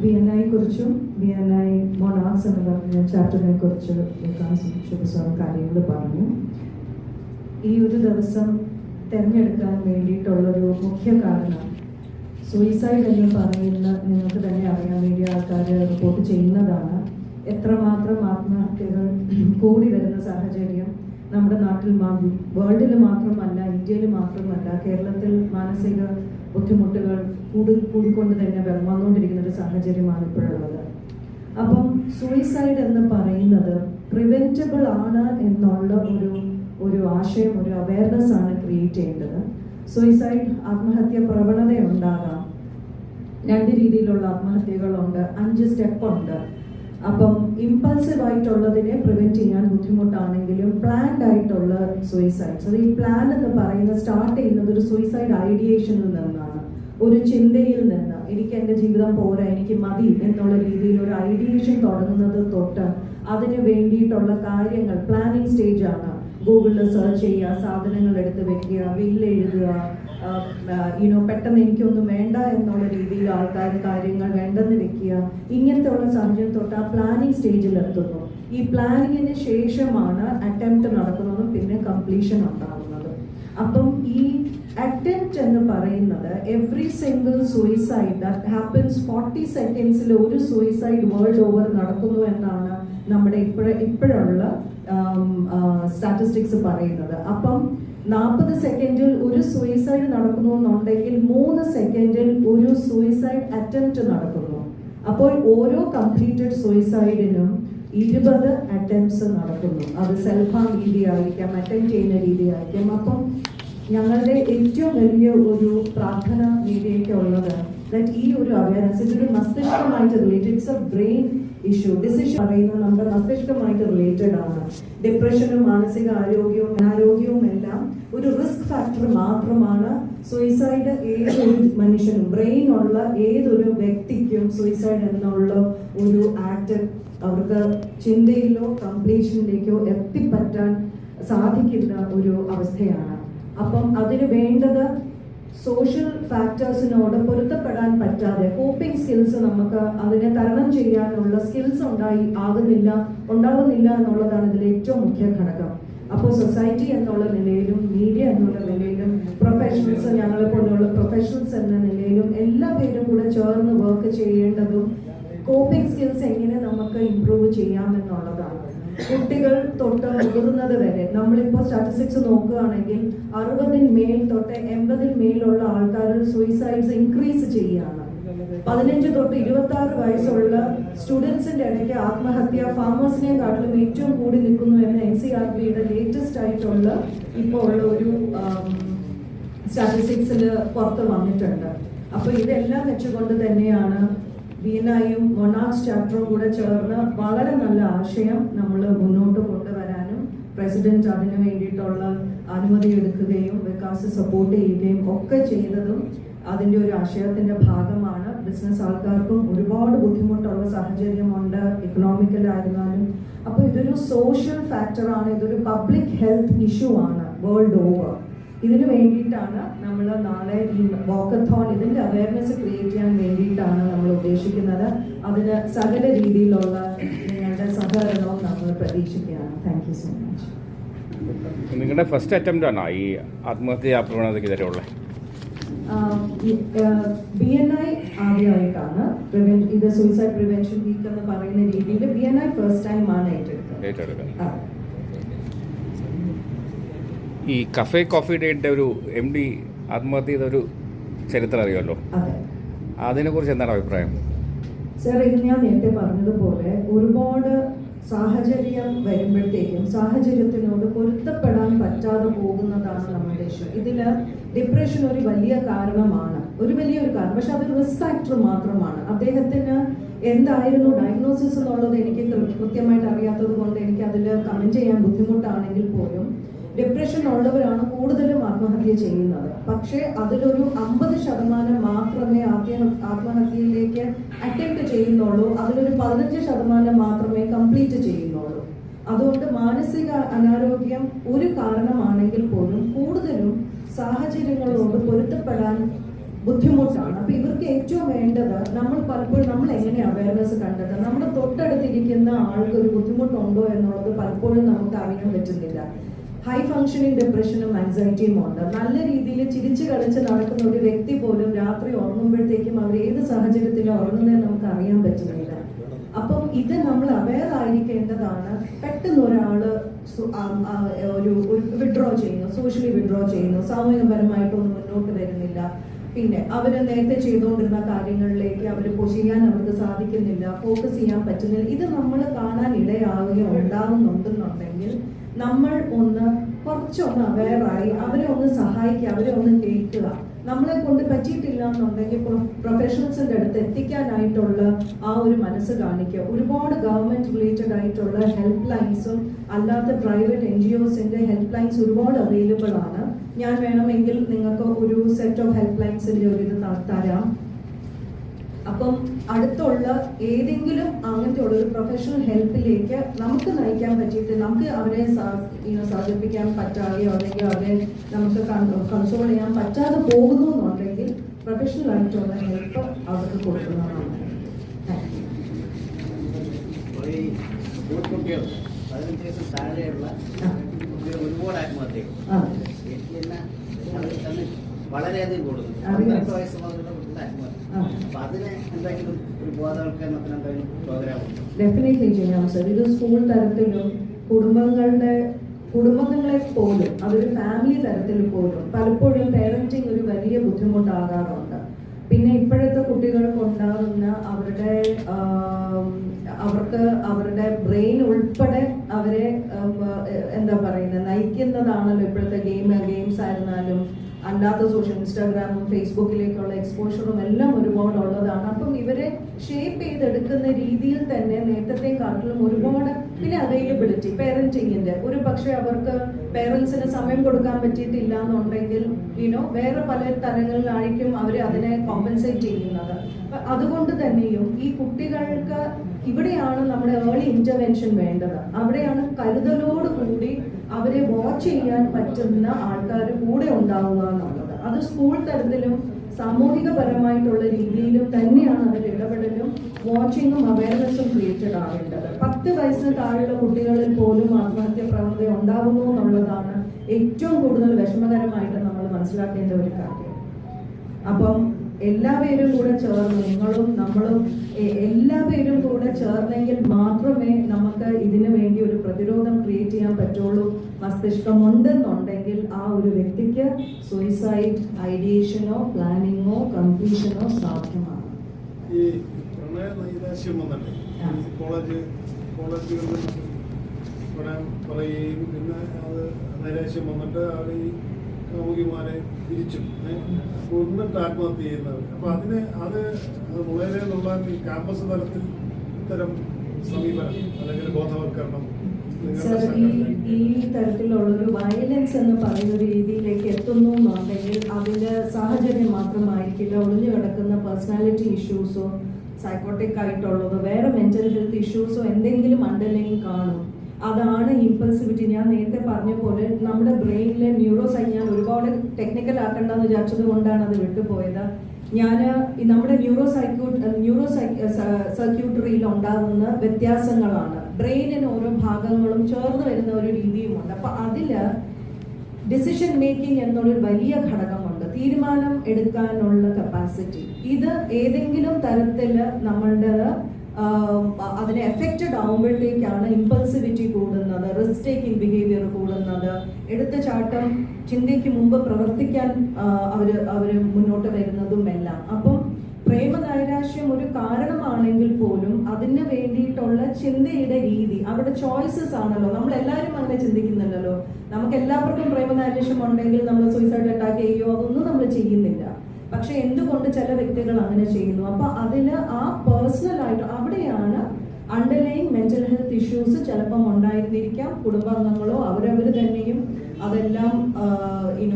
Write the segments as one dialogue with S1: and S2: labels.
S1: B N I കുറിച്ചും B N I മൊണാക്സ് എന്ന് പറഞ്ഞ ചാപ്റ്ററിനെ കുറിച്ച് ശുഭസാറും കാര്യങ്ങൾ പറഞ്ഞു. ഈ ഒരു ദിവസം തിരഞ്ഞെടുക്കാൻ വേണ്ടിയിട്ടുള്ളൊരു മുഖ്യ കാരണം സൂയിസൈഡ് എന്ന് പറയുന്ന നിങ്ങൾക്ക് തന്നെ അറിയാൻ വേണ്ടി ആൾക്കാർ റിപ്പോർട്ട് ചെയ്യുന്നതാണ്. എത്രമാത്രം ആത്മഹത്യകൾ കൂടി വരുന്ന സാഹചര്യം നമ്മുടെ നാട്ടിൽ വേൾഡിൽ മാത്രമല്ല ഇന്ത്യയിൽ മാത്രമല്ല കേരളത്തിൽ മാനസിക ബുദ്ധിമുട്ടുകൾ കൂടി കൂടിക്കൊണ്ട് തന്നെ വന്നുകൊണ്ടിരിക്കുന്ന ഒരു സാഹചര്യമാണ് ഇപ്പോഴുള്ളത്. അപ്പം സൂയിസൈഡ് എന്ന് പറയുന്നത് പ്രിവെന്റബിൾ ആണ് എന്നുള്ള ഒരു ഒരു ആശയം ഒരു അവയർനെസ് ആണ് ക്രിയേറ്റ് ചെയ്യേണ്ടത്. സൂയിസൈഡ് ആത്മഹത്യ പ്രവണത ഉണ്ടാകാം രണ്ട് രീതിയിലുള്ള ആത്മഹത്യകളുണ്ട്. അഞ്ച് സ്റ്റെപ്പ് ഉണ്ട്. അപ്പം ഇമ്പൾസീവ് ആയിട്ടുള്ളതിനെ പ്രിവെന്റ് ചെയ്യാൻ ബുദ്ധിമുട്ടാണെങ്കിലും പ്ലാൻഡ് ആയിട്ടുള്ള സൂയിസൈഡ്സ് അത് ഈ പ്ലാൻ എന്ന് പറയുന്നത് സ്റ്റാർട്ട് ചെയ്യുന്നത് ഒരു സൂയിസൈഡ് ഐഡിയേഷനിൽ നിന്നാണ്. ഒരു ചിന്തയിൽ നിന്ന് എനിക്ക് എന്റെ ജീവിതം പോരാ എനിക്ക് മതി എന്നുള്ള രീതിയിൽ ഒരു ഐഡിയേഷൻ തുടങ്ങുന്നത് തൊട്ട് അതിന് വേണ്ടിയിട്ടുള്ള കാര്യങ്ങൾ പ്ലാനിങ് സ്റ്റേജാണ് ഗൂഗിളിൽ സെർച്ച് ചെയ്യുക സാധനങ്ങൾ എടുത്ത് വെക്കുക വില്ല് എഴുതുക യുനോ പെട്ടെന്ന് എനിക്കൊന്നും വേണ്ട എന്നുള്ള രീതിയിൽ ആൾക്കാർ കാര്യങ്ങൾ വേണ്ടെന്ന് വെക്കുക ഇങ്ങനത്തെ ഉള്ള സാഹചര്യം തൊട്ട് ആ പ്ലാനിങ് സ്റ്റേജിൽ എത്തുന്നു. ഈ പ്ലാനിങ്ങിന് ശേഷമാണ് അറ്റംപ്റ്റ് നടക്കുന്നതും പിന്നെ കംപ്ലീഷൻ ഉണ്ടാകുന്നത് അപ്പം ഈ അറ്റംപ്റ്റ് എന്ന് പറയുന്നത് every single suicide that happens forty സെക്കൻഡ്സിൽ ഒരു സൂയിസൈഡ് വേൾഡ് ഓവർ നടക്കുന്നു എന്നാണ് നമ്മുടെ ഇപ്പോഴ ഇപ്പോഴുള്ള സ്റ്റാറ്റിസ്റ്റിക്സ് പറയുന്നത്. അപ്പം നാൽപ്പത് സെക്കൻഡിൽ ഒരു സൂയിസൈഡ് നടക്കുന്നു എന്നുണ്ടെങ്കിൽ മൂന്ന് സെക്കൻഡിൽ ഒരു സൂയിസൈഡ് അറ്റംപ്റ്റ് നടക്കുന്നു. അപ്പോൾ ഓരോ കംപ്ലീറ്റഡ് സൂയിസൈഡിനും ഇരുപത് അറ്റംപ്റ്റ്സ് നടക്കുന്നു. അത് സെൽഫ് ഹാം രീതി ആയിരിക്കാം അറ്റംപ്റ്റ് ചെയ്യുന്ന രീതി ആയിരിക്കാം അപ്പം ഞങ്ങളുടെ ഏറ്റവും വലിയ ഒരു പ്രാർത്ഥന രീതിയൊക്കെ ഉള്ളത് ദാറ്റ് ഈ ഒരു അവയർനെസ് ഇതൊരു മസ്തിഷ്കമായിട്ട് related it's a brain issue decision പറയുന്നത് നമ്മുടെ മസ്തിഷ്കമായിട്ട് റിലേറ്റഡ് ആണ്. ഡിപ്രഷനും മാനസിക ആരോഗ്യവും അനാരോഗ്യവും എല്ലാം ഒരു റിസ്ക് ഫാക്ടർ മാത്രമാണ് സൂയിസൈഡ് ഏതൊരു മനുഷ്യനും. ബ്രെയിൻ ഉള്ള ഏതൊരു വ്യക്തിക്കും സൂയിസൈഡ് എന്നുള്ള ഒരു ആക്ട് അവർക്ക് ചിന്തയിലോ കംപ്ലീഷനിലേക്കോ എത്തിപ്പറ്റാൻ സാധിക്കുന്ന ഒരു അവസ്ഥയാണ്. അപ്പം അതിന് വേണ്ടത് സോഷ്യൽ ഫാക്ടേഴ്സിനോട് പൊരുത്തപ്പെടാൻ പറ്റാതെ കോപ്പിംഗ് സ്കിൽസ് നമുക്ക് അതിനെ തരണം ചെയ്യാനുള്ള സ്കിൽസ് ഉണ്ടായി ആകുന്നില്ല ഉണ്ടാകുന്നില്ല എന്നുള്ളതാണ് ഇതിലെ ഏറ്റവും മുഖ്യ ഘടകം. അപ്പോൾ സൊസൈറ്റി എന്നുള്ള നിലയിലും മീഡിയ എന്നുള്ള നിലയിലും പ്രൊഫഷണൽസ് ഞങ്ങളെ പോലുള്ള പ്രൊഫഷണൽസ് എന്ന നിലയിലും എല്ലാ പേരും കൂടെ ചേർന്ന് വർക്ക് ചെയ്യേണ്ടതും കോപ്പിംഗ് സ്കിൽസ് എങ്ങനെ നമുക്ക് ഇംപ്രൂവ് ചെയ്യാമെന്നുള്ളതാണ് കുട്ടികൾ തൊട്ട് മുതിർന്നത് വരെ നമ്മളിപ്പോൾ സ്റ്റാറ്റിസ്റ്റിക്സ് നോക്കുകയാണെങ്കിൽ അറുപതിൽ മേൽ തൊട്ട് എൺപതിൽ മേലുള്ള ആൾക്കാരിൽ സൂയിസൈഡ്സ് ഇൻക്രീസ് ചെയ്യുകയാണ്. പതിനഞ്ച് തൊട്ട് ഇരുപത്തി ആറ് വയസ്സുള്ള സ്റ്റുഡൻസിന്റെ ഇടയ്ക്ക് ആത്മഹത്യ ഫാമേഴ്സിനെ കാട്ടിലും ഏറ്റവും കൂടി നിൽക്കുന്നു എന്ന് എൻ സി ആർ ബിയുടെ ലേറ്റസ്റ്റ് ആയിട്ടുള്ള ഇപ്പോൾ ഉള്ള ഒരു സ്റ്റാറ്റിസ്റ്റിക്സിൽ പുറത്ത് വന്നിട്ടുണ്ട്. അപ്പോൾ ഇതെല്ലാം വെച്ചുകൊണ്ട് തന്നെയാണ് വീണായും മൊണാക്സ് ചാപ്റ്ററും കൂടെ ചേർന്ന് വളരെ നല്ല ആശയം നമ്മൾ മുന്നോട്ട് കൊണ്ടുവരാനും പ്രസിഡന്റ് അതിനു വേണ്ടിയിട്ടുള്ള അനുമതി എടുക്കുകയും വികാസ് സപ്പോർട്ട് ചെയ്യുകയും ഒക്കെ ചെയ്തതും അതിന്റെ ഒരു ആശയത്തിന്റെ ഭാഗമാണ്. ബിസിനസ് ആൾക്കാർക്കും ഒരുപാട് ബുദ്ധിമുട്ടുള്ള സാഹചര്യമുണ്ട്. ഇക്കണോമിക്കലായിരുന്നാലും അപ്പോൾ ഇതൊരു സോഷ്യൽ ഫാക്ടറാണ് ഇതൊരു പബ്ലിക് ഹെൽത്ത് ഇഷ്യൂ ആണ്. വേൾഡ് ഓവർ ഇതിനു വേണ്ടിയിട്ടാണ് നമ്മൾ നാളെ ഈ വാക്കത്തോൺ ഇതിന്റെ അവയർനെസ് ക്രിയേറ്റ് ചെയ്യാൻ വേണ്ടിയിട്ടാണ് നമ്മൾ ഉദ്ദേശിക്കുന്നത്. അതിന് സകല രീതിയിലുള്ള നിങ്ങളുടെ സഹകരണവും നമ്മൾ പ്രതീക്ഷിക്കുകയാണ്. താങ്ക് യു സോ മച്ച്
S2: നിങ്ങളുടെ ഫസ്റ്റ് അറ്റംപ്റ്റ് ആണോ ഈ ആത്മഹത്യ പ്രവണതയ്ക്കെതിരെയുള്ള
S1: ബി എൻ ഐ ആദ്യമായിട്ടാണ് ഇത് സൂയിസൈഡ് പ്രിവെൻഷൻ വീക്ക് എന്ന് പറയുന്ന രീതിയിൽ B N I first time ആണ്
S2: ഏറ്റെടുക്കുന്നത്. ഈ കഫേ കോഫി ഡേയുടെ ഒരു എം ഡി ആത്മഹത്യ ചെയ്തൊരു ചരിത്രം അറിയാമല്ലോ
S1: അതെ.
S2: അതിനെക്കുറിച്ച് എന്താണ് അഭിപ്രായം?
S1: സാർ ഇത് ഞാൻ നേരത്തെ പറഞ്ഞതുപോലെ ഒരുപാട് സാഹചര്യം വരുമ്പോഴത്തേക്കും സാഹചര്യത്തിനോട് പൊരുത്തപ്പെടാൻ പറ്റാതെ പോകുന്നതാണ് നമ്മുടെ ഇഷ്യൂ ഇതിൽ ഡിപ്രഷൻ ഒരു വലിയ കാരണമാണ്. ഒരു വലിയൊരു കാരണം. പക്ഷെ അതൊരു റിസ്ക് ഫാക്ടർ മാത്രമാണ്. അദ്ദേഹത്തിന് എന്തായിരുന്നു ഡയഗ്നോസിസ് എന്നുള്ളത് എനിക്ക് കൃത്യമായിട്ട് അറിയാത്തത് കൊണ്ട് എനിക്ക് അതിൽ കമന്റ് ചെയ്യാൻ ബുദ്ധിമുട്ടാണെങ്കിൽ പോലും ഡിപ്രഷൻ ഉള്ളവരാണ് കൂടുതലും ആത്മഹത്യ ചെയ്യുന്നത്. പക്ഷേ അതിലൊരു അമ്പത് ശതമാനം മാത്രമേ ആത്മ ആത്മഹത്യയിലേക്ക് അറ്റംപ്റ്റ് ചെയ്യുന്നുള്ളൂ. അതിലൊരു പതിനഞ്ച് ശതമാനം മാത്രമേ കംപ്ലീറ്റ് ചെയ്യുന്നുള്ളൂ. അതുകൊണ്ട് മാനസിക അനാരോഗ്യം ഒരു കാരണമാണെങ്കിൽ പോലും കൂടുതലും സാഹചര്യങ്ങളോട് പൊരുത്തപ്പെടാൻ ബുദ്ധിമുട്ടാണ്. അപ്പൊ ഇവർക്ക് ഏറ്റവും വേണ്ടത് നമ്മൾ പലപ്പോഴും നമ്മൾ എങ്ങനെ അവയർനെസ് കണ്ടത്? നമ്മുടെ തൊട്ടടുത്തിരിക്കുന്ന ആൾക്ക് ഒരു ബുദ്ധിമുട്ടുണ്ടോ എന്നുള്ളത് പലപ്പോഴും നമുക്ക് അറിയാൻ പറ്റുന്നില്ല. ഹൈ ഫങ്ഷനിങ് ഡിപ്രഷനും ആൻസൈറ്റിയും ഉണ്ട്. നല്ല രീതിയിൽ ചിരിച്ചു കളിച്ച് നടക്കുന്ന ഒരു വ്യക്തി പോലും രാത്രി ഉറങ്ങുമ്പോഴത്തേക്കും അവർ ഏത് സാഹചര്യത്തിലും ഉറങ്ങുന്നതെന്ന് നമുക്ക് അറിയാൻ പറ്റുന്നില്ല. അപ്പം ഇത് നമ്മൾ അവെയർ ആയിരിക്കേണ്ടതാണ്. പെട്ടെന്ന് ഒരാൾ ഒരു വിഡ്രോ ചെയ്യുന്നു സോഷ്യലി വിഡ്രോ ചെയ്യുന്നു സാമൂഹികപരമായിട്ടൊന്നും മുന്നോട്ട് വരുന്നില്ല. പിന്നെ അവർ നേരത്തെ ചെയ്തുകൊണ്ടിരുന്ന കാര്യങ്ങളിലേക്ക് അവർ ചെയ്യാൻ അവർക്ക് സാധിക്കുന്നില്ല ഫോക്കസ് ചെയ്യാൻ പറ്റുന്നില്ല. ഇത് നമ്മൾ കാണാൻ ഇടയാവുകയോ ഉണ്ടാവുന്നുണ്ടെന്നുണ്ടെങ്കിൽ നമ്മൾ ഒന്ന് കുറച്ചൊന്ന് അവയറായി അവരെ ഒന്ന് സഹായിക്കുക അവരെ ഒന്ന് കേൾക്കുക. നമ്മളെ കൊണ്ട് പറ്റിയിട്ടില്ല എന്നുണ്ടെങ്കിൽ പ്രൊഫഷണൽസിന്റെ അടുത്ത് എത്തിക്കാനായിട്ടുള്ള ആ ഒരു മനസ്സ് കാണിക്കുക. ഒരുപാട് ഗവൺമെന്റ് റിലേറ്റഡ് ആയിട്ടുള്ള ഹെൽപ്പ് ലൈൻസും അല്ലാത്ത പ്രൈവറ്റ് എൻ ജി ഒസിന്റെ ഹെൽപ്പ് ലൈൻസ് ഒരുപാട് അവൈലബിൾ ആണ്. ഞാൻ വേണമെങ്കിൽ നിങ്ങൾക്ക് ഒരു സെറ്റ് ഓഫ് ഹെൽപ്പ് ലൈൻസിന്റെ ഒരു ഇത് തരാം. അപ്പം അടുത്തുള്ള ഏതെങ്കിലും അങ്ങനത്തെ ഉള്ള ഒരു പ്രൊഫഷണൽ ഹെൽപ്പിലേക്ക് നമുക്ക് നയിക്കാൻ പറ്റിയിട്ട് നമുക്ക് അവരെ സഹകരിപ്പിക്കാൻ പറ്റാതെയോ അല്ലെങ്കിൽ അവരെ നമുക്ക് കൺസോൾ ചെയ്യാൻ പറ്റാതെ പോകുന്നു എന്നുണ്ടെങ്കിൽ പ്രൊഫഷണൽ ആയിട്ടുള്ള ഹെൽപ്പ് അവർക്ക് കൊടുക്കുന്നതാണ്. ഒരുപാട് you.
S3: ഈ സ്കൂൾ കുട്ടികൾ പതിനഞ്ച് വയസ്സ് താഴെയുള്ള
S1: ആ.
S3: കുട്ടികൾ ഒരുപാട് ആത്മഹത്യകൾ
S1: ആ.
S3: വീട്ടിൽ തന്നെ അവർ തന്നെ വളരെയധികം
S1: അറിയാം.
S3: പന്ത്രണ്ട് വയസ്സ് മുതലുള്ള കുട്ടികളുടെ ആത്മഹത്യ അപ്പൊ അതിന് എന്തെങ്കിലും ഒരു ബോധവൽക്കരണത്തിന് എന്തെങ്കിലും പ്രോഗ്രാം ഉണ്ടോ?
S1: ഡെഫിനറ്റ്ലി ചെയ്യാം സർ ഇത് സ്കൂൾ തലത്തിലും കുടുംബങ്ങളുടെ കുടുംബങ്ങളെ പോലും അതൊരു ഫാമിലി തരത്തിൽ പോലും പലപ്പോഴും പേരന്റിങ് ഒരു വലിയ ബുദ്ധിമുട്ടാകാറുണ്ട്. പിന്നെ ഇപ്പോഴത്തെ കുട്ടികൾക്ക് ഉണ്ടാകുന്ന അവരുടെ അവർക്ക് അവരുടെ ബ്രെയിൻ ഉൾപ്പെടെ അവരെ എന്താ പറയുന്നത് നയിക്കുന്നതാണല്ലോ ഇപ്പോഴത്തെ ഗെയിം ഗെയിംസ് ആയിരുന്നാലും അല്ലാത്ത സോഷ്യൽ ഇൻസ്റ്റാഗ്രാമും ഫേസ്ബുക്കിലേക്കുള്ള എക്സ്പോഷറും എല്ലാം ഒരുപാട് ഉള്ളതാണ് അപ്പം ഇവരെ ഷേപ്പ് ചെയ്തെടുക്കുന്ന രീതിയിൽ തന്നെ നേരത്തെ കാട്ടിലും ഒരുപാട് പിന്നെ അവൈലബിലിറ്റി പേരന്റിങ്ങിന്റെ ഒരു പക്ഷേ അവർക്ക് പേരൻസിന് സമയം കൊടുക്കാൻ പറ്റിയിട്ടില്ല എന്നുണ്ടെങ്കിൽ യുനോ വേറെ പല തലങ്ങളിലായിരിക്കും അവർ അതിനെ കോമ്പൻസേറ്റ് ചെയ്യുന്നത്. അതുകൊണ്ട് തന്നെയും ഈ കുട്ടികൾക്ക് ഇവിടെയാണ് നമ്മുടെ ഏർലി ഇന്റർവെൻഷൻ വേണ്ടത്. അവിടെയാണ് കരുതലോട് കൂടി അവരെ വാച്ച് ചെയ്യാൻ പറ്റുന്ന ആൾക്കാർ കൂടെ ഉണ്ടാവുക എന്നുള്ളത്. അത് സ്കൂൾ തലത്തിലും സാമൂഹികപരമായിട്ടുള്ള രീതിയിലും തന്നെയാണ് അവർ ഇടപെടലും വാച്ചിങ്ങും അവയർനെസ്സും ക്രിയേറ്റഡ് ആവേണ്ടത്. പത്ത് വയസ്സിന് താഴെയുള്ള കുട്ടികളിൽ പോലും ആത്മഹത്യ പ്രവണത ഉണ്ടാകുന്നു എന്നുള്ളതാണ് ഏറ്റവും കൂടുതൽ വിഷമകരമായിട്ട് നമ്മൾ മനസ്സിലാക്കേണ്ട ഒരു കാര്യം. അപ്പം എല്ലാവരും കൂടെ ചേർന്ന് നിങ്ങളും നമ്മളും എല്ലാവരും കൂടെ ചേർന്നെങ്കിൽ മാത്രമേ നമുക്ക് ഇതിനു വേണ്ടി ഒരു പ്രതിരോധം ക്രിയേറ്റ് ചെയ്യാൻ പറ്റുള്ളൂ. മസ്തിഷ്കമുണ്ടെന്നുണ്ടെങ്കിൽ ആ ഒരു വ്യക്തിക്ക് സൂയിസൈഡ് ഐഡിയേഷനോ പ്ലാനിങ്ങോ കൺഫ്യൂഷനോ സാധ്യമാണ്.
S4: ഈ പ്രണയ നൈരാശ്യം വന്നിട്ട്
S1: ആ.
S4: ഈ കോളേജ് കോളേജുകളിൽ പ്രണയം പറയുകയും പിന്നെ അത് നൈരാശ്യം വന്നിട്ട് അവർ ഈ കാമുകിമാരെ തിരിച്ചും. ഒന്നും കൊന്നിട്ട് ആത്മഹത്യ ചെയ്യുന്നവർ അപ്പൊ അതിന് അത് മുളയിലുള്ള വളരെ എന്നുള്ള ഈ ക്യാമ്പസ് തലത്തിൽ ഇത്തരം സമീപനം അല്ലെങ്കിൽ ബോധവൽക്കരണം
S1: ഈ തരത്തിലുള്ള ഒരു വയലൻസ് എന്ന് പറയുന്ന രീതിയിലേക്ക് എത്തുന്നു എന്നുണ്ടെങ്കിൽ അതിന്റെ സാഹചര്യം മാത്രമായിരിക്കില്ല. ഒളിഞ്ഞു കിടക്കുന്ന പേഴ്സണാലിറ്റി ഇഷ്യൂസോ സൈക്കോട്ടിക് ആയിട്ടുള്ളതോ വേറെ മെന്റൽ ഹെൽത്ത് ഇഷ്യൂസോ എന്തെങ്കിലും അണ്ടർലൈൻ അതാണ് ഇമ്പൾസിവിറ്റി ഞാൻ നേരത്തെ പറഞ്ഞ പോലെ നമ്മുടെ ബ്രെയിനിലെ ന്യൂറോ സൈൻ ഞാൻ ഒരുപാട് ടെക്നിക്കൽ ആക്കണ്ടെന്ന് വിചാരിച്ചത് കൊണ്ടാണ് അത് വിട്ടുപോയത്. ഞാൻ നമ്മുടെ ന്യൂറോ സൈക്യൂ ന്യൂറോ സർക്യൂട്ടറിയിൽ ഉണ്ടാകുന്ന വ്യത്യാസങ്ങളാണ്. ബ്രെയിനിന് ഓരോ ഭാഗങ്ങളും ചേർന്ന് വരുന്ന ഒരു രീതിയുമുണ്ട്. അപ്പൊ അതിൽ ഡിസിഷൻ മേക്കിംഗ് എന്നുള്ളൊരു വലിയ ഘടകമുണ്ട്. തീരുമാനം എടുക്കാനുള്ള കപ്പാസിറ്റി ഇത് ഏതെങ്കിലും തരത്തിൽ നമ്മളുടെ അതിനെ എഫക്റ്റഡ് ആവുമ്പോഴത്തേക്കാണ് ഇമ്പൾസിവിറ്റി കൂടുന്നത് റിസ്ക് ടേക്കിംഗ് ബിഹേവിയർ കൂടുന്നത്. എടുത്തുചാട്ടം ചിന്തയ്ക്ക് മുമ്പ് പ്രവർത്തിക്കാൻ അവർ അവർ മുന്നോട്ട് വരുന്നതും എല്ലാം അപ്പം പ്രേമനൈരാശ്യം ഒരു കാരണമാണെങ്കിൽ പോലും അതിന് വേണ്ടിയിട്ടുള്ള ചിന്തയുടെ രീതി അവിടെ ചോയ്സസ് ആണല്ലോ. നമ്മൾ എല്ലാവരും അങ്ങനെ ചിന്തിക്കുന്നുണ്ടല്ലോ നമുക്ക് എല്ലാവർക്കും പ്രേമനൈരാശ്യം ഉണ്ടെങ്കിൽ നമ്മൾ സൂയിസൈഡ് അറ്റാക്ക് ചെയ്യുമോ അതൊന്നും നമ്മൾ ചെയ്യുന്നില്ല. പക്ഷെ എന്തുകൊണ്ട് ചില വ്യക്തികൾ അങ്ങനെ ചെയ്യുന്നു? അപ്പൊ അതിൽ ആ പേഴ്സണൽ ആയിട്ട് അവിടെയാണ് അണ്ടർലൈൻ മെന്റൽ ഹെൽത്ത് ഇഷ്യൂസ് ചിലപ്പം ഉണ്ടായിരുന്നിരിക്കാം. കുടുംബാംഗങ്ങളോ അവരവർ തന്നെയും അതെല്ലാം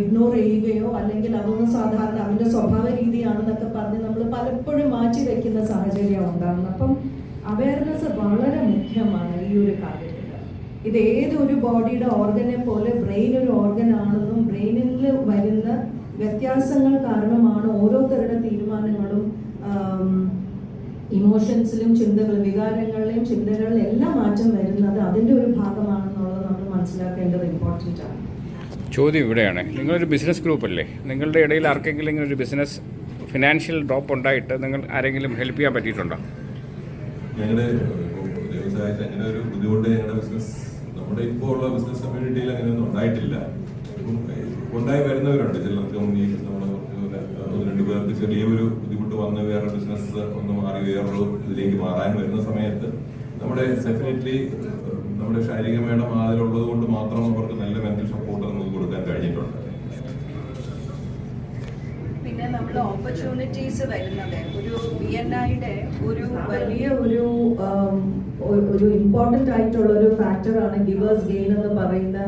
S1: ഇഗ്നോർ ചെയ്യുകയോ അല്ലെങ്കിൽ അതൊന്നും സാധാരണ അവന്റെ സ്വഭാവ രീതിയാണെന്നൊക്കെ പറഞ്ഞ് നമ്മൾ പലപ്പോഴും മാറ്റി വെക്കുന്ന സാഹചര്യം ഉണ്ടാകുന്നു. അപ്പം അവയർനെസ് വളരെ മുഖ്യമാണ് ഈ ഒരു കാര്യത്തിൽ ഇത് ഏതൊരു ബോഡിയുടെ ഓർഗനെ പോലെ ബ്രെയിൻ ഒരു ഓർഗൻ ആണെന്നും ബ്രെയിനിൽ വരുന്ന വ്യത്യാസങ്ങൾ കാരണമാണ് ഓരോരുത്തരുടെ തീരുമാനങ്ങളും ഇമോഷൻസിലും ചിന്തകളും വികാരങ്ങളിലെയും ചിന്തകളിലും എല്ലാം മാറ്റം വരുന്നത് അതിന്റെ ഒരു ഭാഗമാണെന്നുള്ളത് നമ്മൾ മനസ്സിലാക്കേണ്ടത് ഇമ്പോർട്ടന്റ് ആണ്.
S2: ചോദ്യം ഇവിടെയാണ്. നിങ്ങളൊരു ബിസിനസ് ഗ്രൂപ്പ് അല്ലേ? നിങ്ങളുടെ ഇടയിൽ ആർക്കെങ്കിലും ഇങ്ങനെ ഒരു ബിസിനസ് ഫിനാൻഷ്യൽ ഡ്രോപ്പ് ഉണ്ടായിട്ട് നിങ്ങൾ ആരെങ്കിലും ഹെൽപ്പ് ചെയ്യാൻ പറ്റിയിട്ടുണ്ടോ?
S5: ഞങ്ങളുടെ അങ്ങനെ ഒരു ബുദ്ധിമുട്ട് ഞങ്ങളുടെ ബിസിനസ് നമ്മുടെ ഇപ്പോൾ ഉള്ള ബിസിനസ് കമ്മ്യൂണിറ്റിയിൽ അങ്ങനെയൊന്നും ഉണ്ടായിട്ടില്ല. ഉണ്ടായി വരുന്നവരുണ്ട്. ചിലർക്ക് ഈ നമ്മൾ രണ്ട് പേർക്ക് ചെറിയൊരു ബുദ്ധിമുട്ട് വന്ന് വേറെ ബിസിനസ് ഒന്ന് മാറി വേറൊരു ഇതിലേക്ക് മാറാൻ വരുന്ന സമയത്ത് നമ്മുടെ ഡെഫിനറ്റ്ലി നമ്മുടെ ശാരീരികമായിട്ട് മാതിലുള്ളത് കൊണ്ട് മാത്രം അവർക്ക് നല്ല മെന്റൽ സപ്പോർട്ട് നമുക്ക് കൊടുക്കാൻ കഴിഞ്ഞിട്ടുണ്ട്.
S6: പിന്നെ നമ്മൾ ഓപ്പർച്യൂണിറ്റീസ് വരുന്നത്. ഒരു ബി ഒരു
S1: വലിയ ഒരു ഒരു ഇമ്പോർട്ടന്റ് ആയിട്ടുള്ള ഒരു ഫാക്ടറാണ് ഗിവേഴ്സ് ഗെയിൻ എന്ന് പറയുന്ന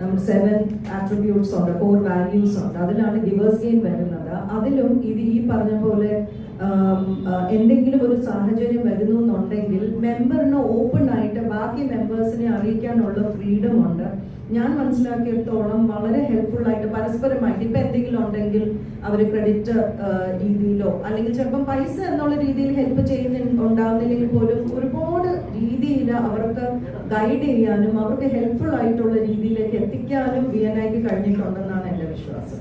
S1: നമ്മുടെ സെവൻ ആട്രിബ്യൂട്ട്സ് ഉണ്ട് ഫോർ വാല്യൂസ് ഉണ്ട്. അതിലാണ് ഗിവേഴ്സ് ഗെയിൻ വരുന്നത്. അതിലും ഇത് ഈ പറഞ്ഞ പോലെ എന്തെങ്കിലും ഒരു സാഹചര്യം വരുന്നു എന്നുണ്ടെങ്കിൽ മെമ്പറിന് ഓപ്പൺ ആയിട്ട് ബാക്കി മെമ്പേഴ്സിനെ അറിയിക്കാനുള്ള ഫ്രീഡം ഉണ്ട്. ഞാൻ മനസ്സിലാക്കിയിടത്തോളം വളരെ ഹെൽപ്ഫുൾ ആയിട്ട് പരസ്പരമായിട്ട് ഇപ്പൊ എന്തെങ്കിലും ഉണ്ടെങ്കിൽ അവർ ക്രെഡിറ്റ് രീതിയിലോ അല്ലെങ്കിൽ ചിലപ്പം പൈസ എന്നുള്ള രീതിയിൽ ഹെൽപ്പ് ചെയ്യുന്ന ഉണ്ടാവുന്നില്ലെങ്കിൽ പോലും ഒരുപാട് രീതിയിൽ അവർക്ക് ഗൈഡ് ചെയ്യാനും അവർക്ക് ഹെൽപ്ഫുൾ ആയിട്ടുള്ള രീതിയിലേക്ക് എത്തിക്കാനും വി എൻ ഐക്ക് കഴിഞ്ഞിട്ടുണ്ടെന്നാണ് എന്റെ വിശ്വാസം.